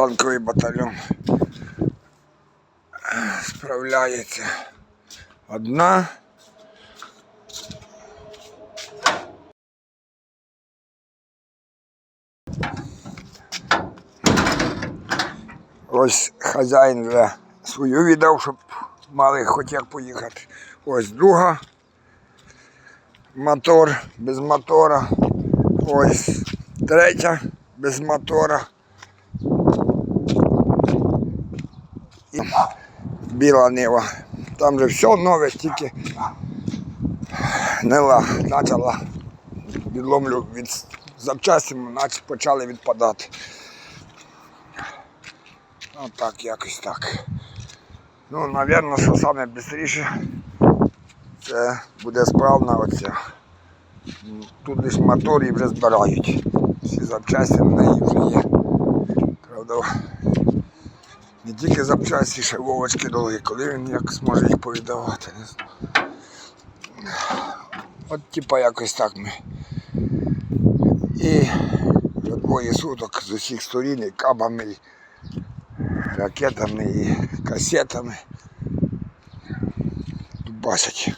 танковий батальйон справляється. Одна. Ось хазяїн вже свою віддав, щоб мали як поїхати. Ось друга. Мотор без мотора. Ось третя без мотора. І біла нива. Там же все нове, тільки нива почала відломлю від запчастин, наче почали відпадати. Отак, якось так. Ну, напевно, що саме швидше це буде справна оця. Тут десь мотор і вже збирають. Всі запчасти на неї вже є. Правда, не тільки запчасті, ще Вовочки довгі, коли він як зможе їх повіддавати, не знаю. От типа якось так ми. І двоє суток з усіх сторін і кабами, і ракетами і касетами. Дубасять.